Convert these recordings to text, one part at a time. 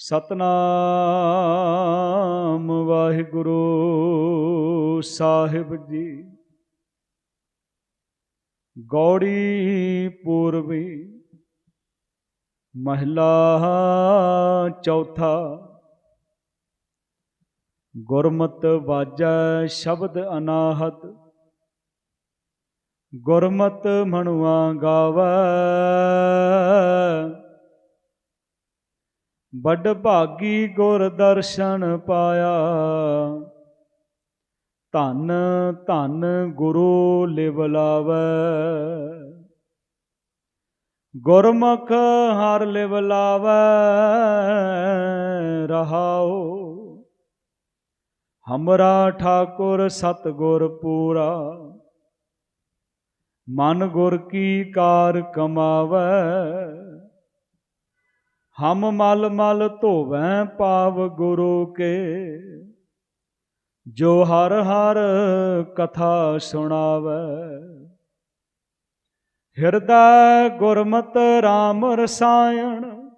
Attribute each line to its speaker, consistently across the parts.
Speaker 1: ਸਤਨਾਮ ਵਾਹਿਗੁਰੂ ਸਾਹਿਬ ਜੀ। ਗੌੜੀ ਪੂਰਬੀ, ਮਹਿਲਾ ਚੌਥਾ। ਗੁਰਮਤ ਵਾਜੈ ਸ਼ਬਦ ਅਨਾਹਤ। ਗੁਰਮਤ ਮਣੁਆ ਗਾਵੈ ਵੱਡ ਭਾਗੀ ਗੁਰ ਦਰਸ਼ਨ ਪਾਇਆ। ਧੰਨ ਧੰਨ ਗੁਰੂ ਲਿਵ ਲਾਵੈ। ਗੁਰਮੁਖ ਹਰ ਲਿਵ ਲਾਵੈ ਰਹਾਓ ਹਮਰਾ ਠਾਕੁਰ ਸਤਗੁਰ ਪੂਰਾ। ਮਨ ਗੁਰ ਕੀ ਕਾਰ ਕਮਾਵੈ। ਹਮ ਮਲ ਮਲ ਧੋਵੈ ਪਾਵ ਗੁਰੂ ਕੇ। ਜੋ ਹਰ ਹਰ ਕਥਾ ਸੁਣਾਵੈ। ਹਿਰਦਾ ਗੁਰਮਤ RAM ਰਸਾਇਣ।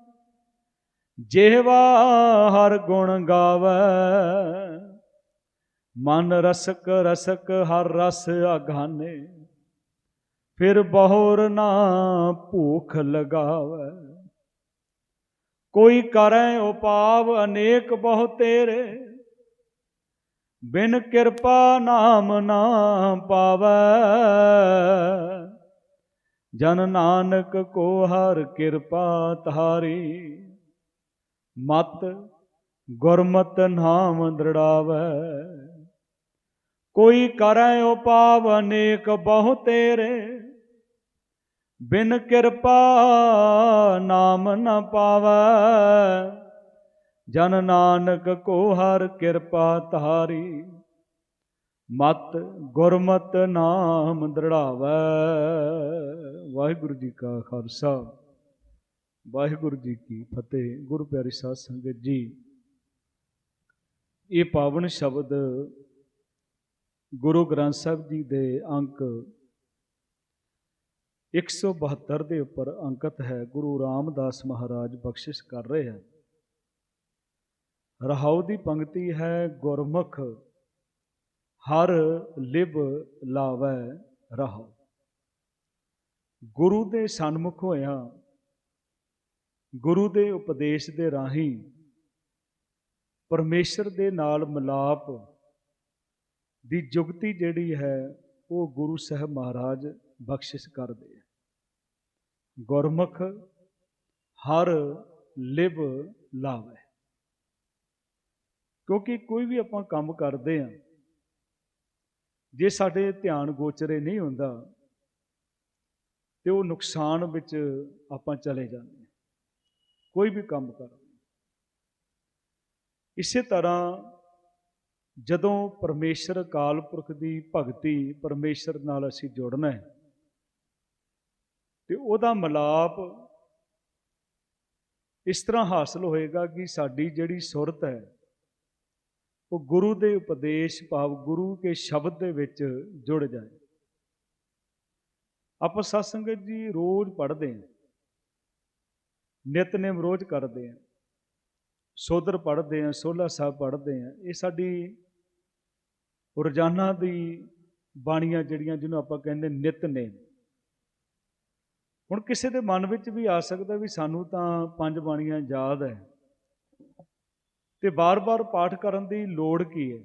Speaker 1: ਜਿਹਵਾ ਹਰ ਗੁਣ ਗਾਵੈ। ਮਨ ਰਸਕ ਰਸਕ ਹਰ ਰਸ ਅਗਾਨੇ। ਫਿਰ ਬਹੁਰ ਨਾ ਭੂਖ ਲਗਾਵੈ। ਕੋਈ ਕਰੈ ਉਪਾਵ ਅਨੇਕ ਬਹੁ ਤੇਰੇ। ਬਿਨ ਕਿਰਪਾ ਨਾਮ ਨਾ ਪਾਵੈ। ਜਨ ਨਾਨਕ ਕੋ ਹਰ ਕਿਰਪਾ ਤਾਰੀ ਮਤ ਗੁਰਮਤ ਨਾਮ ਦ੍ਰਿੜਾਵੈ। ਕੋਈ ਕਰੈ ਉਪਾਵ ਅਨੇਕ ਬਹੁ ਤੇਰੇ। ਬਿਨ ਕਿਰਪਾ ਨਾਮ ਨ ਪਾਵੈ। ਜਨ ਨਾਨਕ ਕੋ ਹਰ ਕਿਰਪਾ ਤਾਰੀ ਮਤ ਗੁਰਮਤ ਨਾਮ ਦ੍ਰਿੜਾਵੈ। ਵਾਹਿਗੁਰੂ ਜੀ ਕਾ ਖਾਲਸਾ, ਵਾਹਿਗੁਰੂ ਜੀ ਕੀ ਫਤਿਹ। ਗੁਰੂ ਪਿਆਰੀ ਸਾਧ ਸੰਗਤ ਜੀ, ਇਹ ਪਾਵਨ ਸ਼ਬਦ ਗੁਰੂ ਗ੍ਰੰਥ ਸਾਹਿਬ ਜੀ ਦੇ ਅੰਕ 172 ਦੇ ਉੱਪਰ ਅੰਕਿਤ ਹੈ, ਗੁਰੂ ਰਾਮਦਾਸ ਮਹਾਰਾਜ ਬਖਸ਼ਿਸ਼ ਕਰ ਰਹੇ ਹਨ। ਰਹਾਉ ਦੀ ਪੰਕਤੀ ਹੈ, ਗੁਰਮੁਖ, ਹਰ ਲਿਬ ਲਾਵੈ ਰਹਾਉ। ਗੁਰੂ ਦੇ ਸਨਮੁਖ ਹੋਇਆ, ਗੁਰੂ ਦੇ ਉਪਦੇਸ਼ ਦੇ ਰਾਹੀਂ ਪਰਮੇਸ਼ਰ ਦੇ ਨਾਲ ਮਿਲਾਪ ਦੀ ਜੁਗਤੀ ਜਿਹੜੀ ਹੈ, ਉਹ ਗੁਰੂ ਸਾਹਿਬ ਮਹਾਰਾਜ ਬਖਸ਼ਿਸ਼ ਕਰਦੇ ਆ ਗੁਰਮੁਖ ਹਰ ਲਿਵ ਲਾਵੇ। ਕਿਉਂਕਿ ਕੋਈ ਵੀ ਆਪਾਂ ਕੰਮ ਕਰਦੇ ਆ ਜੇ ਸਾਡੇ ਧਿਆਨ ਗੋਚਰੇ ਨਹੀਂ ਹੁੰਦਾ, ਤੇ ਉਹ ਨੁਕਸਾਨ ਵਿੱਚ ਆਪਾਂ ਚਲੇ ਜਾਂਦੇ ਹਾਂ। ਕੋਈ ਵੀ ਕੰਮ ਕਰਦੇ ਇਸੇ ਤਰ੍ਹਾਂ ਜਦੋਂ ਪਰਮੇਸ਼ਰ ਅਕਾਲ ਪੁਰਖ ਦੀ ਭਗਤੀ ਪਰਮੇਸ਼ਰ ਨਾਲ ਅਸੀਂ ਜੁੜਨਾ ਹੈ ਤੇ ਉਹਦਾ ਮਲਾਪ ਇਸ ਤਰ੍ਹਾਂ ਹਾਸਲ ਹੋਏਗਾ ਕਿ ਸਾਡੀ ਜਿਹੜੀ ਸੁਰਤ ਹੈ, ਉਹ ਗੁਰੂ ਦੇ ਉਪਦੇਸ਼ ਭਾਵ ਗੁਰੂ ਕੇ ਸ਼ਬਦ ਦੇ ਵਿੱਚ ਜੁੜ ਜਾਏ। ਆਪਾਂ ਸਤਸੰਗਤ ਜੀ ਰੋਜ਼ ਪੜ੍ਹਦੇ ਹਾਂ ਨਿਤਨੇਮ ਰੋਜ਼ ਕਰਦੇ ਹਾਂ, ਸੋਦਰ ਪੜ੍ਹਦੇ ਹਾਂ ਸੋਲਾ ਸਾਹਿਬ ਪੜ੍ਹਦੇ ਹਾਂ, ਇਹ ਸਾਡੀ ਰੋਜ਼ਾਨਾ ਦੀ ਬਾਣੀਆਂ ਜਿਹੜੀਆਂ ਜਿਹਨੂੰ ਆਪਾਂ ਕਹਿੰਦੇ ਨਿਤਨੇਮ ਹੁਣ ਕਿਸੇ ਦੇ ਮਨ ਵਿੱਚ ਵੀ ਆ ਸਕਦਾ ਵੀ ਸਾਨੂੰ ਤਾਂ ਪੰਜ ਬਾਣੀਆਂ ਯਾਦ ਹੈ ਤੇ ਬਾਰ-ਬਾਰ ਪਾਠ ਕਰਨ ਦੀ ਲੋੜ ਕੀ ਹੈ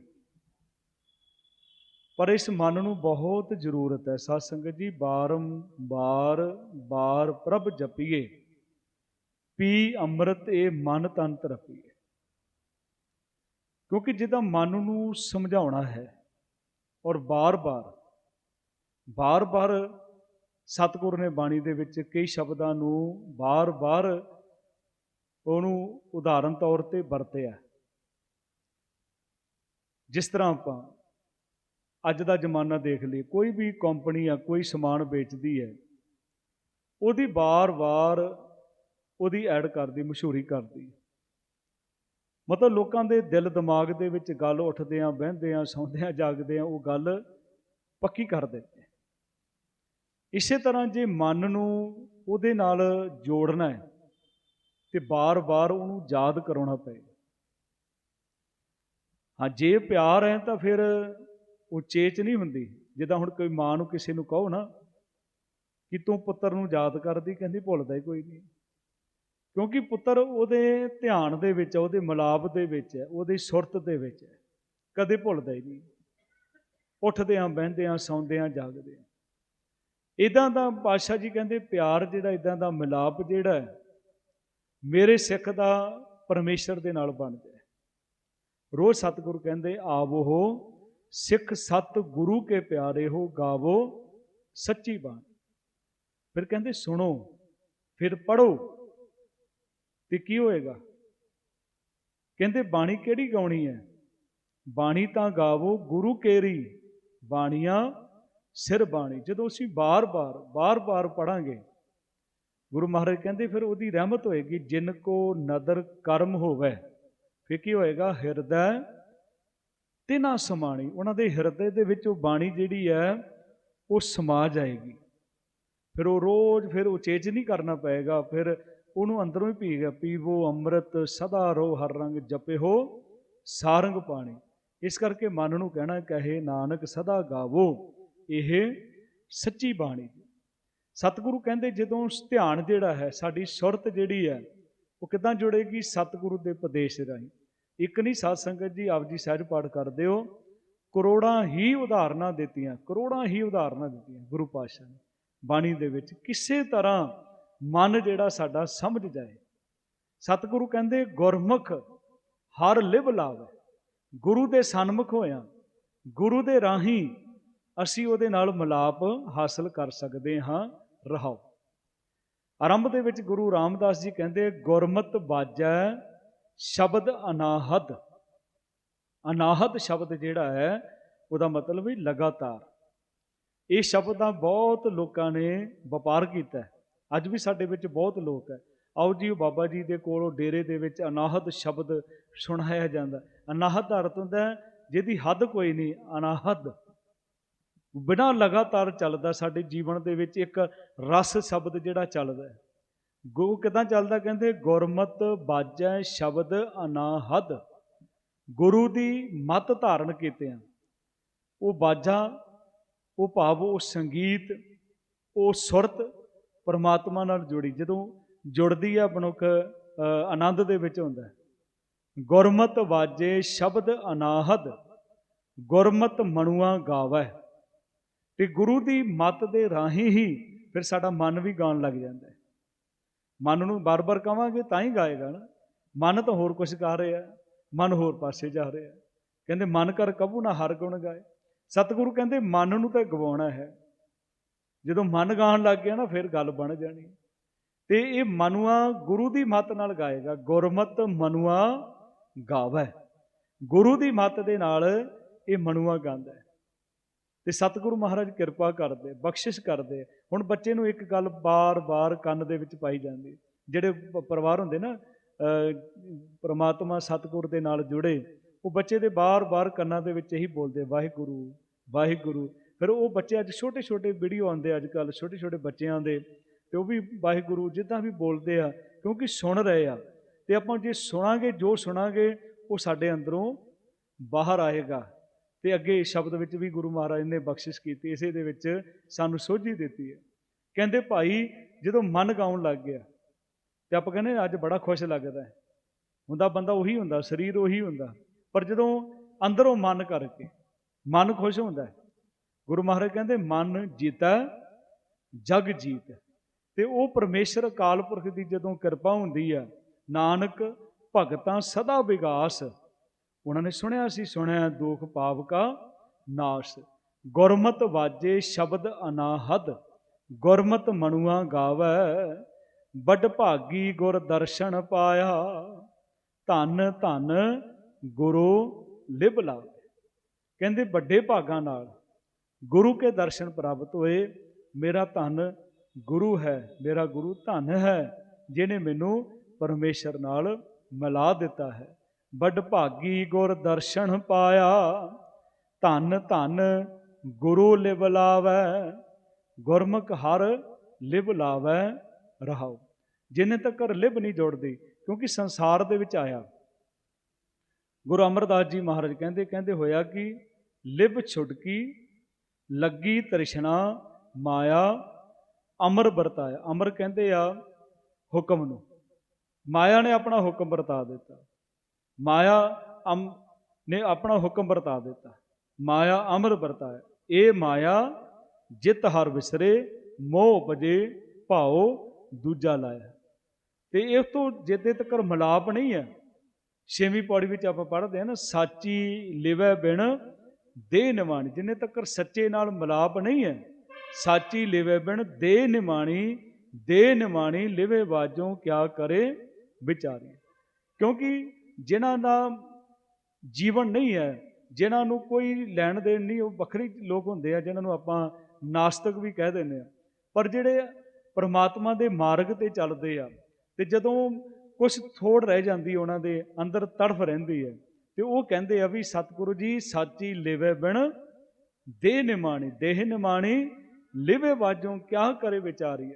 Speaker 1: ਪਰ ਇਸ ਮਨ ਨੂੰ ਬਹੁਤ ਜ਼ਰੂਰਤ ਹੈ ਸਾਧ ਸੰਗਤ ਜੀ ਬਾਰੰਬਾਰ ਬਾਰ ਪ੍ਰਭ ਜਪੀਏ। ਪੀ ਅੰਮ੍ਰਿਤ ਇਹ ਮਨ ਤਨ ਤਰਪੀਏ। ਕਿਉਂਕਿ ਜਿਹਦਾ ਮਨ ਨੂੰ ਸਮਝਾਉਣਾ ਹੈ ਔਰ ਬਾਰ-ਬਾਰ ਬਾਰ-ਬਾਰ ਸਤਿਗੁਰ ਨੇ ਬਾਣੀ ਦੇ ਵਿੱਚ ਕਈ ਸ਼ਬਦਾਂ ਨੂੰ ਬਾਰ-ਬਾਰ ਉਹਨੂੰ ਉਦਾਹਰਨ ਤੌਰ ਤੇ ਵਰਤਿਆ। ਜਿਸ ਤਰ੍ਹਾਂ ਆਪਾਂ ਅੱਜ ਦਾ ਜ਼ਮਾਨਾ ਦੇਖ ਲਈ ਕੋਈ ਵੀ ਕੰਪਨੀ ਆ ਕੋਈ ਸਮਾਨ ਵੇਚਦੀ ਹੈ, ਉਹਦੀ ਬਾਰ-ਬਾਰ ਉਹਦੀ ਐਡ ਕਰਦੀ, ਮਸ਼ਹੂਰੀ ਕਰਦੀ। ਮਤਲਬ ਲੋਕਾਂ ਦੇ ਦਿਲ ਦਿਮਾਗ ਦੇ ਵਿੱਚ ਗੱਲ ਉੱਠਦੇ ਆ, ਬਹਿੰਦੇ ਆ, ਸੌਂਦੇ ਆ, ਜਾਗਦੇ ਆ, ਉਹ ਗੱਲ ਪੱਕੀ ਕਰ ਦਿੰਦੇ। ਇਸੇ ਤਰ੍ਹਾਂ ਜੇ ਮਨ ਨੂੰ ਉਹਦੇ ਨਾਲ ਜੋੜਨਾ ਹੈ ਤੇ ਬਾਰ-ਬਾਰ ਉਹਨੂੰ ਯਾਦ ਕਰਾਉਣਾ ਪਏ। ਹਾਂ, ਜੇ ਪਿਆਰ ਹੈ ਤਾਂ ਫਿਰ ਉਹ ਚੇਚ ਨਹੀਂ ਹੁੰਦੀ। ਜਿੱਦਾਂ ਹੁਣ ਕੋਈ ਮਾਂ ਨੂੰ ਕਿਸੇ ਨੂੰ ਕਹੋ ਨਾ ਕਿ ਤੂੰ ਪੁੱਤਰ ਨੂੰ ਯਾਦ ਕਰਦੀ, ਕਹਿੰਦੀ ਭੁੱਲਦਾ ਹੀ ਕੋਈ ਨਹੀਂ। ਕਿਉਂਕਿ ਪੁੱਤਰ ਉਹਦੇ ਧਿਆਨ ਦੇ ਵਿੱਚ ਉਹਦੇ ਮਲਾਪ ਦੇ ਵਿੱਚ ਹੈ, ਉਹਦੀ ਸੁਰਤ ਦੇ ਵਿੱਚ ਹੈ। ਕਦੇ ਭੁੱਲਦਾ ਹੀ ਨਹੀਂ। ਉੱਠਦੇ ਆਂ ਬਹਿੰਦੇ ਆਂ ਸੌਂਦੇ ਆਂ ਜਾਗਦੇ ਆਂ ਇਦਾਂ ਦਾ ਪਾਤਸ਼ਾਹ ਜੀ ਕਹਿੰਦੇ, ਪਿਆਰ ਜਿਹੜਾ ਇਦਾਂ ਦਾ ਮਿਲਾਪ ਜਿਹੜਾ ਮੇਰੇ ਸਿੱਖ ਦਾ ਪਰਮੇਸ਼ਰ ਦੇ ਨਾਲ ਬਣ ਜਾਏ ਰੋਜ਼ ਸਤਿਗੁਰੂ ਕਹਿੰਦੇ, ਆਵੋ ਸਿੱਖ ਸਤ ਗੁਰੂ ਕੇ ਪਿਆਰੇ ਹੋ, ਗਾਵੋ ਸੱਚੀ ਬਾਣੀ। ਫਿਰ ਕਹਿੰਦੇ, ਸੁਣੋ, ਫਿਰ ਪੜੋ ਤੇ ਕੀ ਹੋਏਗਾ? ਕਹਿੰਦੇ, ਬਾਣੀ ਕਿਹੜੀ ਗਾਉਣੀ ਹੈ? ਬਾਣੀ ਤਾਂ ਗਾਵੋ, ਗੁਰੂ ਕੇਰੀ ਬਾਣੀਆਂ ਸਿਰ ਬਾਣੀ। ਜਦੋਂ ਅਸੀਂ ਬਾਰ-ਬਾਰ ਬਾਰ-ਬਾਰ ਪੜਾਂਗੇ ਗੁਰੂ ਮਹਾਰਾਜ ਕਹਿੰਦੇ ਫਿਰ ਉਹਦੀ ਰਹਿਮਤ ਹੋਏਗੀ, ਜਿਨ ਕੋ ਨਦਰ ਕਰਮ ਹੋਵੇ, ਫਿਰ ਕੀ ਹੋਏਗਾ? ਹਿਰਦੈ ਤਿਨਾ ਸਮਾਣੀ। ਉਹਨਾਂ ਦੇ ਹਿਰਦੇ ਦੇ ਵਿੱਚ ਉਹ ਬਾਣੀ ਜਿਹੜੀ ਹੈ, ਉਹ ਸਮਾ ਜਾਏਗੀ। ਫਿਰ ਉਹ ਰੋਜ਼ ਫਿਰ ਉਚੇਚ ਨਹੀਂ ਕਰਨਾ ਪਏਗਾ, ਫਿਰ ਉਹਨੂੰ ਅੰਦਰੋਂ ਹੀ ਪੀਗਾ ਪੀਵੋ ਅੰਮ੍ਰਿਤ, ਸਦਾ ਰੋ ਹਰ ਰੰਗ ਜਪੇ ਹੋ, ਸਾਰੰਗ ਪਾਣੀ। ਇਸ ਕਰਕੇ ਮਨ ਨੂੰ ਕਹਿਣਾ, ਕਹੇ ਨਾਨਕ ਸਦਾ ਗਾਵੋ। ਇਹ ਸੱਚੀ ਬਾਣੀ ਸਤਿਗੁਰੂ ਕਹਿੰਦੇ ਜਦੋਂ ਧਿਆਨ ਜਿਹੜਾ ਹੈ, ਸਾਡੀ ਸੁਰਤ ਜਿਹੜੀ ਹੈ, ਉਹ ਕਿਦਾਂ ਜੁੜੇਗੀ? ਸਤਿਗੁਰੂ ਦੇ ਉਪਦੇਸ਼ ਰਾਹੀਂ। ਇੱਕ ਨਹੀਂ, ਸਾਧ ਸੰਗਤ ਜੀ, ਆਪ ਜੀ ਸਹਿਜ ਪਾਠ ਕਰਦੇ ਹੋ। ਕਰੋੜਾਂ ਹੀ ਉਦਾਹਰਨਾਂ ਦਿੱਤੀਆਂ, ਕਰੋੜਾਂ ਹੀ ਉਦਾਹਰਨਾਂ ਦਿੱਤੀਆਂ ਗੁਰੂ ਪਾਤਸ਼ਾਹ ਨੇ। ਬਾਣੀ ਦੇ ਵਿੱਚ ਕਿਸੇ ਤਰ੍ਹਾਂ ਮਨ ਜਿਹੜਾ ਸਾਡਾ ਸਮਝ ਜਾਏ। ਸਤਿਗੁਰੂ ਕਹਿੰਦੇ, ਗੁਰਮੁਖ ਹਰ ਲਿਵ ਲਾਵੇ। ਗੁਰੂ ਦੇ ਸਨਮੁਖ ਹੋਇਆ, ਗੁਰੂ ਦੇ ਰਾਹੀਂ ਅਸੀਂ ਉਹਦੇ ਨਾਲ ਮਿਲਾਪ ਹਾਸਲ ਕਰ ਸਕਦੇ ਹਾਂ। ਰਹਾਓ। ਆਰੰਭ ਦੇ ਵਿੱਚ ਗੁਰੂ ਰਾਮਦਾਸ ਜੀ ਕਹਿੰਦੇ, ਗੁਰਮਤ ਬਾਜੈ ਸ਼ਬਦ ਅਨਾਹਦ। ਅਨਾਹਦ ਸ਼ਬਦ ਜਿਹੜਾ ਹੈ, ਉਹਦਾ ਮਤਲਬ ਵੀ ਲਗਾਤਾਰ। ਇਹ ਸ਼ਬਦ ਤਾਂ ਬਹੁਤ ਲੋਕਾਂ ਨੇ ਵਪਾਰ ਕੀਤਾ ਅੱਜ ਵੀ ਸਾਡੇ ਵਿੱਚ ਬਹੁਤ ਲੋਕ ਹੈ। ਆਓ ਜੀ, ਉਹ ਬਾਬਾ ਜੀ ਦੇ ਕੋਲੋਂ ਡੇਰੇ ਦੇ ਵਿੱਚ ਅਨਾਹਦ ਸ਼ਬਦ ਸੁਣਾਇਆ ਜਾਂਦਾ। ਅਨਾਹਦ ਦਾ ਅਰਥ ਹੁੰਦਾ ਜਿਹਦੀ ਹੱਦ ਕੋਈ ਨਹੀਂ, ਅਨਾਹਦ। ਬਿਨਾਂ ਲਗਾਤਾਰ ਚੱਲਦਾ, ਸਾਡੇ ਜੀਵਨ ਦੇ ਵਿੱਚ ਇੱਕ ਰਸ ਸ਼ਬਦ ਜਿਹੜਾ ਚੱਲਦਾ ਹੈ। ਗੁਰੂ ਕਿਦਾਂ ਚੱਲਦਾ ਕਹਿੰਦੇ, ਗੁਰਮਤ ਬਾਜੈ ਸ਼ਬਦ ਅਨਾਹਦ। ਗੁਰੂ ਦੀ ਮਤ ਧਾਰਨ ਕੀਤੇ ਆ ਉਹ ਬਾਜਾ, ਉਹ ਭਾਵ, ਉਹ ਸੰਗੀਤ, ਉਹ ਸੁਰਤ ਪਰਮਾਤਮਾ ਨਾਲ ਜੁੜੀ, ਜਦੋਂ ਜੁੜਦੀ ਆ ਮਨੁੱਖ ਆਨੰਦ ਦੇ ਵਿੱਚ ਹੁੰਦਾ ਗੁਰਮਤ ਵਾਜੇ ਸ਼ਬਦ ਅਨਾਹਦ। ਗੁਰਮਤ ਮਣੂਆ ਗਾਵੈ ਤੇ ਗੁਰੂ ਦੀ ਮੱਤ ਦੇ ਰਾਹੀਂ ਹੀ ਫਿਰ ਸਾਡਾ ਮਨ ਵੀ ਗਾਉਣ ਲੱਗ ਜਾਂਦਾ ਹੈ। ਮਨ ਨੂੰ ਬਾਰ-ਬਾਰ ਕਵਾਂਗੇ ਤਾਂ ਹੀ ਗਾਏਗਾ ਨਾ। ਮਨ ਤਾਂ ਹੋਰ ਕੁਝ ਗਾ ਰਿਹਾ, ਮਨ ਹੋਰ ਪਾਸੇ ਜਾ ਰਿਹਾ। ਕਹਿੰਦੇ ਮਨ ਕਰ ਕਬੂ ਨਾ ਹਰ ਗੁਣ ਗਾਏ। ਸਤਿਗੁਰੂ ਕਹਿੰਦੇ ਮਨ ਨੂੰ ਤਾਂ ਗਵਾਉਣਾ ਹੈ। ਜਦੋਂ ਮਨ ਗਾਉਣ ਲੱਗ ਗਿਆ ਨਾ ਫਿਰ ਗੱਲ ਬਣ ਜਾਣੀ। ਤੇ ਇਹ ਮਨੁਆ ਗੁਰੂ ਦੀ ਮਤ ਨਾਲ ਗਾਏਗਾ। ਗੁਰਮਤ ਮਨੁਆ ਗਾਵੇ। ਗੁਰੂ ਦੀ ਮਤ ਦੇ ਨਾਲ ਇਹ ਮਨੁਆ ਗਾਉਂਦਾ ਤੇ ਸਤਿਗੁਰੂ ਮਹਾਰਾਜ ਕਿਰਪਾ ਕਰਦੇ ਬਖਸ਼ਿਸ਼ ਕਰਦੇ। ਹੁਣ ਬੱਚੇ ਨੂੰ ਇੱਕ ਗੱਲ ਬਾਰ-ਬਾਰ ਕੰਨ ਦੇ ਵਿੱਚ ਪਾਈ ਜਾਂਦੀ। ਜਿਹੜੇ ਪਰਿਵਾਰ ਹੁੰਦੇ ਨਾ ਅਹ, ਪ੍ਰਮਾਤਮਾ ਸਤਿਗੁਰ ਦੇ ਨਾਲ ਜੁੜੇ ਉਹ ਬੱਚੇ ਦੇ ਬਾਰ-ਬਾਰ ਕੰਨਾਂ ਦੇ ਵਿੱਚ ਇਹੀ ਬੋਲਦੇ ਵਾਹਿਗੁਰੂ ਵਾਹਿਗੁਰੂ। ਫਿਰ ਉਹ ਬੱਚੇ ਅੱਜ ਛੋਟੇ-ਛੋਟੇ ਵੀਡੀਓ ਆਉਂਦੇ ਅੱਜ ਕੱਲ ਛੋਟੇ-ਛੋਟੇ ਬੱਚਿਆਂ ਦੇ ਤੇ ਉਹ ਵੀ ਵਾਹਿਗੁਰੂ ਜਿੱਦਾਂ ਵੀ ਬੋਲਦੇ ਆ ਕਿਉਂਕਿ ਸੁਣ ਰਹੇ ਆ। ਤੇ ਆਪਾਂ ਜੇ ਸੁਣਾਂਗੇ ਜੋ ਸੁਣਾਂਗੇ ਉਹ ਸਾਡੇ ਅੰਦਰੋਂ ਬਾਹਰ ਆਏਗਾ। ਤੇ ਅੱਗੇ ਸ਼ਬਦ ਵਿੱਚ ਵੀ ਗੁਰੂ ਮਹਾਰਾਜ ਨੇ ਬਖਸ਼ਿਸ਼ ਕੀਤੀ, ਇਸੇ ਦੇ ਵਿੱਚ ਸਾਨੂੰ ਸੋਝੀ ਦਿੱਤੀ ਹੈ। ਕਹਿੰਦੇ, ਭਾਈ, ਜਦੋਂ ਮਨ ਗਾਉਣ ਲੱਗ ਗਿਆ, ਤੇ ਆਪਾਂ ਕਹਿੰਦੇ ਅੱਜ ਬੜਾ ਖੁਸ਼ ਲੱਗਦਾ ਹੈ। ਹੁੰਦਾ ਬੰਦਾ ਉਹੀ ਹੁੰਦਾ, ਸਰੀਰ ਉਹੀ ਹੁੰਦਾ। ਪਰ ਜਦੋਂ ਅੰਦਰੋਂ ਮਨ ਕਰਕੇ, ਮਨ ਖੁਸ਼ ਹੁੰਦਾ ਹੈ, ਗੁਰੂ ਮਹਾਰਾਜ ਕਹਿੰਦੇ, ਮਨ ਜੀਤਾ, ਜਗ ਜੀਤ। ਤੇ ਉਹ ਪਰਮੇਸ਼ਰ ਅਕਾਲ ਪੁਰਖ ਦੀ ਜਦੋਂ ਕਿਰਪਾ ਹੁੰਦੀ ਆ, ਨਾਨਕ ਭਗਤਾਂ ਸਦਾ ਵਿਗਾਸ ਉਹਨਾਂ ਨੇ ਸੁਣਿਆ ਸੀ, ਸੁਣਿਆ, ਦੁਖ ਪਾਪ ਕਾ ਨਾਸ਼। ਗੁਰਮਤ ਵਾਜੇ ਸ਼ਬਦ ਅਨਾਹਦ, ਗੁਰਮਤ ਮਣੂਆ ਗਾਵੈ, ਵੱਡ ਭਾਗੀ ਗੁਰ ਦਰਸ਼ਨ ਪਾਇਆ। ਧੰਨ ਧੰਨ ਗੁਰੂ ਲਿਵ ਲਾਵੇ। ਕਹਿੰਦੇ ਵੱਡੇ ਭਾਗਾਂ ਨਾਲ, ਗੁਰੂ ਕੇ ਦਰਸ਼ਨ ਪ੍ਰਾਪਤ ਹੋਏ, ਮੇਰਾ ਧਨ ਗੁਰੂ ਹੈ, ਮੇਰਾ ਗੁਰੂ ਧਨ ਹੈ, ਜਿਹਨੇ ਮੈਨੂੰ ਪਰਮੇਸ਼ਰ ਨਾਲ ਮਿਲਾ ਦਿੱਤਾ ਹੈ। ਵੱਡ ਭਾਗੀ ਗੁਰ ਦਰਸ਼ਨ ਪਾਇਆ, ਧੰਨ ਧੰਨ ਗੁਰੂ ਲਿਵ ਲਾਵੈ, ਗੁਰਮੁਖ ਹਰ ਲਿਵ ਲਾਵੈ ਰਹਾਉ। ਜਿੰਨੇ ਤੱਕ ਲਿਵ ਨਹੀਂ ਜੋੜਦੀ, ਕਿਉਂਕਿ ਸੰਸਾਰ ਦੇ ਵਿੱਚ ਆਇਆ। ਗੁਰੂ ਅਮਰਦਾਸ ਜੀ ਮਹਾਰਾਜ ਕਹਿੰਦੇ ਕਹਿੰਦੇ ਹੋਇਆ ਕਿ ਲਿਵ ਛੁਟਕੀ, ਲੱਗੀ ਤ੍ਰਿਸ਼ਨਾ, ਮਾਇਆ, ਅਮਰ ਵਰਤਾਇਆ। ਅਮਰ ਕਹਿੰਦੇ ਆ ਹੁਕਮ ਨੂੰ। ਮਾਇਆ ਨੇ ਆਪਣਾ ਹੁਕਮ ਵਰਤਾ ਦਿੱਤਾ। ਮਾਇਆ ਅਮ ਨੇ ਆਪਣਾ ਹੁਕਮ ਵਰਤਾ ਦਿੱਤਾ। ਮਾਇਆ ਅਮਰ ਵਰਤਾਇਆ ਇਹ ਮਾਇਆ ਜਿਤ ਹਰ ਵਿਸਰੇ, ਮੋਹ ਭਜੇ ਭਾਉ ਦੂਜਾ ਲਾਇਆ ਤੇ ਇਸ ਤੋਂ ਜਿੱਦੇ ਤੱਕ ਮਲਾਪ ਨਹੀਂ ਹੈ, ਛੇਵੀਂ ਪੌੜੀ ਵਿੱਚ ਆਪਾਂ ਪੜ੍ਹਦੇ ਹਾਂ ਨਾ, ਸਾਚੀ ਲਿਵੈ ਬਿਨ ਦੇ ਨਿਮਾਣੀ ਜਿੰਨੇ ਤੱਕ ਸੱਚੇ ਨਾਲ ਮਲਾਪ ਨਹੀਂ ਹੈ, ਸਾਚੀ ਲਿਵੈ ਬਿਨ ਦੇ ਨਿਮਾਣੀ ਦੇ ਨਿਮਾਣੀ ਲਿਵੇ ਬਾਜੋਂ ਕਿਆ ਕਰੇ ਵਿਚਾਰੀ ਕਿਉਂਕਿ ਜਿਨ੍ਹਾਂ ਦਾ ਜੀਵਨ ਨਹੀਂ ਹੈ, ਜਿਨ੍ਹਾਂ ਨੂੰ ਕੋਈ ਲੈਣ ਦੇਣ ਨਹੀਂ, ਉਹ ਵੱਖਰੀ ਲੋਕ ਹੁੰਦੇ ਆ, ਜਿਨ੍ਹਾਂ ਨੂੰ ਆਪਾਂ ਨਾਸਤਕ ਵੀ ਕਹਿ ਦਿੰਦੇ ਆ। ਪਰ ਜਿਹੜੇ ਪਰਮਾਤਮਾ ਦੇ ਮਾਰਗ ਤੇ ਚੱਲਦੇ ਆ, ਤੇ ਜਦੋਂ ਕੁਝ ਥੋੜ ਰਹਿ ਜਾਂਦੀ ਉਹਨਾਂ ਦੇ, ਅੰਦਰ ਤੜਫ ਰਹਿੰਦੀ ਹੈ ਤੇ ਉਹ ਕਹਿੰਦੇ ਆ ਵੀ ਸਤਿਗੁਰੂ ਜੀ, ਸਾਚੀ ਲਿਵੇ ਬਿਨ ਦੇਹ ਨਿਮਾਣੀ ਦੇਹ ਨਿਮਾਣੀ ਲਿਵੇ ਬਾਜੋਂ ਕਿਆ ਕਰੇ ਵਿਚਾਰੀਏ?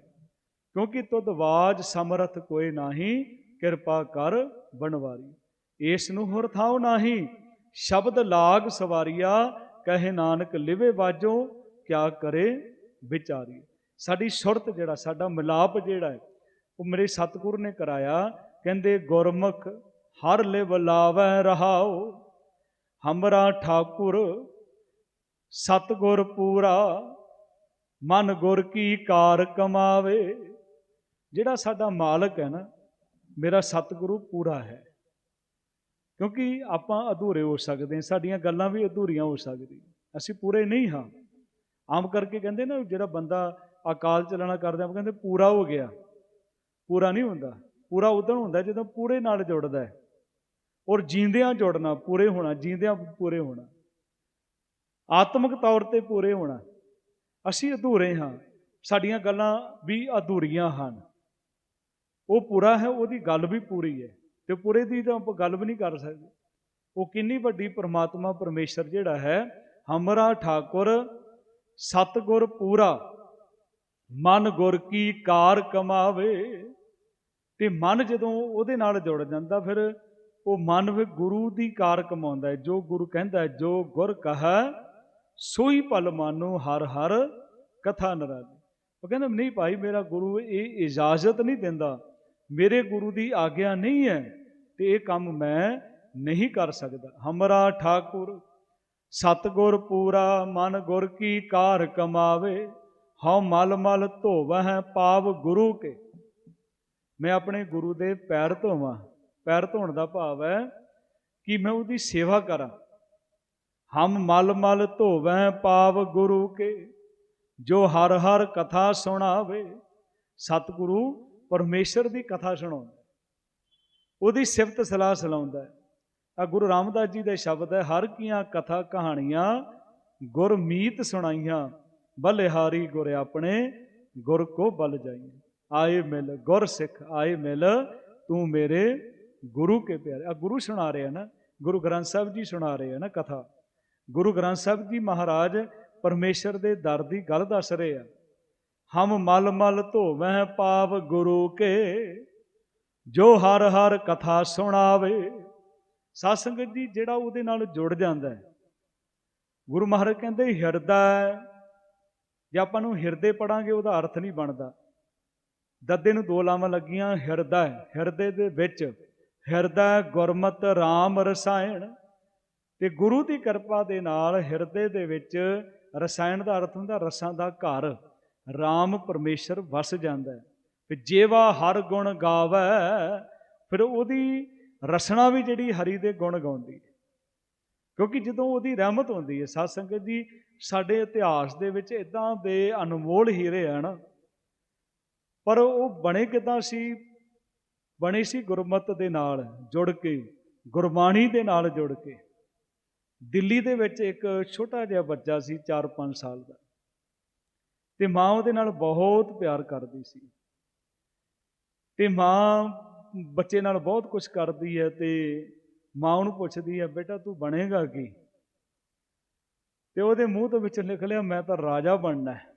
Speaker 1: ਕਿਉਂਕਿ ਤੁਧ ਬਾਜ ਸਮਰਥ ਕੋਈ ਨਾਹੀ, ਕਿਰਪਾ ਕਰ ਬਣਵਾਰੀ ਇਸ ਨੂੰ ਹੁਰ ਥਾਉ ਨਾਹੀ, ਸ਼ਬਦ ਲਾਗ ਸਵਾਰੀਆ, ਕਹੇ ਨਾਨਕ ਲਿਵੇ ਬਾਜੋਂ ਕਿਆ ਕਰੇ ਵਿਚਾਰੀ। ਸਾਡੀ ਸੁਰਤ ਜਿਹੜਾ, ਸਾਡਾ ਮਿਲਾਪ ਜਿਹੜਾ ਹੈ, ਉਹ ਮੇਰੇ ਸਤਿਗੁਰ ਨੇ ਕਰਾਇਆ। ਕਹਿੰਦੇ, ਗੁਰਮੁਖ, ਹਰ ਲਿਵ ਲਾਵੈ ਰਹਾਓ ਹਮਰਾ ਠਾਕੁਰ, ਸਤਗੁਰ ਪੂਰਾ, ਮਨ ਗੁਰ ਕੀ ਕਾਰ ਕਮਾਵੇ। ਜਿਹੜਾ ਸਾਡਾ ਮਾਲਕ ਹੈ ਨਾ, ਮੇਰਾ ਸਤਿਗੁਰੂ ਪੂਰਾ ਹੈ। ਕਿਉਂਕਿ ਆਪਾਂ ਅਧੂਰੇ ਹੋ ਸਕਦੇ ਹਾਂ, ਸਾਡੀਆਂ ਗੱਲਾਂ ਵੀ ਅਧੂਰੀਆਂ ਹੋ ਸਕਦੀਆਂ। ਅਸੀਂ ਪੂਰੇ ਨਹੀਂ ਹਾਂ। ਆਮ ਕਰਕੇ ਕਹਿੰਦੇ ਨਾ, ਜਿਹੜਾ ਬੰਦਾ ਅਕਾਲ ਚਲਾਣਾ ਕਰਦਾ, ਆਪਾਂ ਕਹਿੰਦੇ ਪੂਰਾ ਹੋ ਗਿਆ। ਪੂਰਾ ਨਹੀਂ ਹੁੰਦਾ। ਪੂਰਾ ਉਦੋਂ ਹੁੰਦਾ ਜਦੋਂ ਪੂਰੇ ਨਾਲ ਜੁੜਦਾ ਹੈ। ਔਰ ਜੀਂਦਿਆਂ ਜੁੜਨਾ, ਪੂਰੇ ਹੋਣਾ ਜੀਂਦਿਆਂ ਪੂਰੇ ਹੋਣਾ। ਆਤਮਿਕ ਤੌਰ ਤੇ ਪੂਰੇ ਹੋਣਾ। ਅਸੀਂ ਅਧੂਰੇ ਹਾਂ। ਸਾਡੀਆਂ ਗੱਲਾਂ ਵੀ ਅਧੂਰੀਆਂ ਹਨ। ਉਹ ਪੂਰਾ ਹੈ, ਉਹਦੀ ਗੱਲ ਵੀ ਪੂਰੀ ਹੈ। ਤੇ ਪੂਰੇ ਦੀ ਤਾਂ ਆਪਾਂ ਗੱਲ ਵੀ ਨਹੀਂ ਕਰ ਸਕਦੇ। ਉਹ ਕਿੰਨੀ ਵੱਡੀ ਪ੍ਰਮਾਤਮਾ ਪਰਮੇਸ਼ਰ ਜਿਹੜਾ ਹੈ, ਹਮਰਾ ਠਾਕੁਰ, ਸਤਗੁਰ ਪੂਰਾ, ਮਨ ਗੁਰ ਕੀ ਕਾਰ ਕਮਾਵੇ। ਤੇ ਮਨ ਜਦੋਂ ਉਹਦੇ ਨਾਲ ਜੁੜ ਜਾਂਦਾ, ਫਿਰ ਉਹ ਮਨ ਵੀ ਗੁਰੂ ਦੀ ਕਾਰ ਕਮਾਉਂਦਾ ਹੈ। ਜੋ ਗੁਰੂ ਕਹਿੰਦਾ ਹੈ, ਜੋ ਗੁਰ ਕਹੈ, ਸੋਈ ਭਲ ਮਾਨੋ ਹਰ ਹਰ ਕਥਾ ਨਰਾਜੀ ਉਹ ਕਹਿੰਦਾ, ਨਹੀਂ ਭਾਈ, ਮੇਰਾ ਗੁਰੂ ਇਹ ਇਜਾਜ਼ਤ ਨਹੀਂ ਦਿੰਦਾ। ਮੇਰੇ ਗੁਰੂ ਦੀ ਆਗਿਆ ਨਹੀਂ ਹੈ। ਤੇ ਇਹ ਕੰਮ ਮੈਂ ਨਹੀਂ ਕਰ ਸਕਦਾ। ਹਮਰਾ ਠਾਕੁਰ, ਸਤਗੁਰ ਪੂਰਾ, ਮਨ ਗੁਰ ਕੀ ਕਾਰ ਕਮਾਵੇ, ਹਉ ਮਲ ਮਲ ਧੋਵਹਿ ਪਾਵ ਗੁਰੂ ਕੇ। ਮੈਂ ਆਪਣੇ ਗੁਰੂ ਦੇ ਪੈਰ ਧੋਵਾਂ। ਪੈਰ ਧੋਣ ਦਾ ਭਾਵ ਹੈ ਕਿ ਮੈਂ ਉਹਦੀ ਸੇਵਾ ਕਰਾਂ। ਹਮ ਮਲ ਮਲ ਧੋਵੈ ਪਾਵ ਗੁਰੂ ਕੇ, ਜੋ ਹਰ ਹਰ ਕਥਾ ਸੁਣਾਵੇ। ਸਤਿਗੁਰੂ ਪਰਮੇਸ਼ਰ ਦੀ ਕਥਾ ਸੁਣਾਉਂਦਾ। ਉਹਦੀ ਸਿਫਤ ਸਲਾਹ ਸੁਣਾਉਂਦਾ ਆ ਗੁਰੂ ਰਾਮਦਾਸ ਜੀ ਦਾ ਸ਼ਬਦ ਹੈ, ਹਰ ਕੀਆਂ ਕਥਾ ਕਹਾਣੀਆਂ ਗੁਰਮੀਤ ਸੁਣਾਈਆਂ, ਬਲਿਹਾਰੀ ਗੁਰ ਆਪਣੇ ਗੁਰ ਕੋ ਬਲ ਜਾਈ ਆਏ ਮਿਲ ਗੁਰ ਸਿੱਖ, ਆਏ ਮਿਲ ਤੂੰ ਮੇਰੇ ਗੁਰੂ ਕੇ ਪਿਆਰੇ। ਆ ਗੁਰੂ ਸੁਣਾ ਰਹੇ ਆ ਨਾ, ਗੁਰੂ ਗ੍ਰੰਥ ਸਾਹਿਬ ਜੀ ਸੁਣਾ ਰਹੇ ਆ ਨਾ ਕਥਾ। ਗੁਰੂ ਗ੍ਰੰਥ ਸਾਹਿਬ ਜੀ ਮਹਾਰਾਜ ਪਰਮੇਸ਼ਰ ਦੇ ਦਰ ਦੀ ਗੱਲ ਦੱਸ ਰਹੇ ਆ, ਹਮ ਮਲ ਮਲ ਧੋਵੈ ਪਾਵ ਗੁਰੂ ਕੇ ਜੋ ਹਰ ਹਰ ਕਥਾ ਸੁਣਾਵੇ ਸਾਧ ਸੰਗਤ ਜੀ ਜਿਹੜਾ ਉਹਦੇ ਨਾਲ ਜੁੜ ਜਾਂਦਾ ਹੈ। ਗੁਰੂ ਮਹਾਰਾਜ ਕਹਿੰਦੇ, ਹਿਰਦਾ ਜੇ ਆਪਾਂ ਨੂੰ ਹਿਰਦੇ ਪੜਾਂਗੇ, ਉਹਦਾ ਅਰਥ ਨਹੀਂ ਬਣਦਾ। ਦੱਦੇ ਨੂੰ ਦੋ ਲਾਵਾਂ ਲੱਗੀਆਂ, ਹਿਰਦਾ ਹਿਰਦੇ ਦੇ ਵਿੱਚ ਹਿਰਦਾ ਗੁਰਮਤ RAM ਰਸਾਇਣ। ਤੇ ਗੁਰੂ ਦੀ ਕਿਰਪਾ ਦੇ ਨਾਲ ਹਿਰਦੇ ਦੇ ਵਿੱਚ ਰਸਾਇਣ ਦਾ ਅਰਥ ਹੁੰਦਾ, ਰਸਾਂ ਦਾ ਘਰ। RAM ਪਰਮੇਸ਼ਰ ਵਸ ਜਾਂਦਾ ਹੈ। ਵੀ ਜੇਵਾ ਹਰ ਗੁਣ ਗਾਵੇ, ਫਿਰ ਉਹਦੀ ਰਸਨਾ ਵੀ ਜਿਹੜੀ ਹਰੀ ਦੇ ਗੁਣ ਗਾਉਂਦੀ ਹੈ। ਕਿਉਂਕਿ ਜਦੋਂ ਉਹਦੀ ਰਹਿਮਤ ਹੁੰਦੀ ਹੈ, ਸਾਧ ਸੰਗਤ ਜੀ, ਸਾਡੇ ਇਤਿਹਾਸ ਦੇ ਵਿੱਚ ਇਦਾਂ ਦੇ ਅਨਮੋਲ ਹੀਰੇ ਹਨ, ਪਰ ਉਹ ਬਣੇ ਕਿਦਾਂ ਸੀ? ਬਣੇ ਸੀ ਗੁਰਮਤ ਦੇ ਨਾਲ ਜੁੜ ਕੇ, ਗੁਰਬਾਣੀ ਦੇ ਨਾਲ ਜੁੜ ਕੇ। ਦਿੱਲੀ ਦੇ ਵਿੱਚ ਇੱਕ ਛੋਟਾ ਜਿਹਾ ਬੱਚਾ ਸੀ 4-5 ਸਾਲ ਦਾ। ਤੇ ਮਾਂ ਉਹਦੇ ਨਾਲ ਬਹੁਤ ਪਿਆਰ ਕਰਦੀ ਸੀ। ਤੇ ਮਾਂ ਬੱਚੇ ਨਾਲ ਬਹੁਤ ਕੁਝ ਕਰਦੀ ਹੈ ਤੇ ਮਾਂ ਉਹਨੂੰ ਪੁੱਛਦੀ ਹੈ, ਬੇਟਾ, ਤੂੰ ਬਣੇਗਾ ਕੀ? ਤੇ ਉਹਦੇ ਮੂੰਹ ਤੋਂ ਵਿੱਚ ਲਿਖ ਲਿਆ, ਮੈਂ ਤਾਂ ਰਾਜਾ ਬਣਨਾ ਹੈ।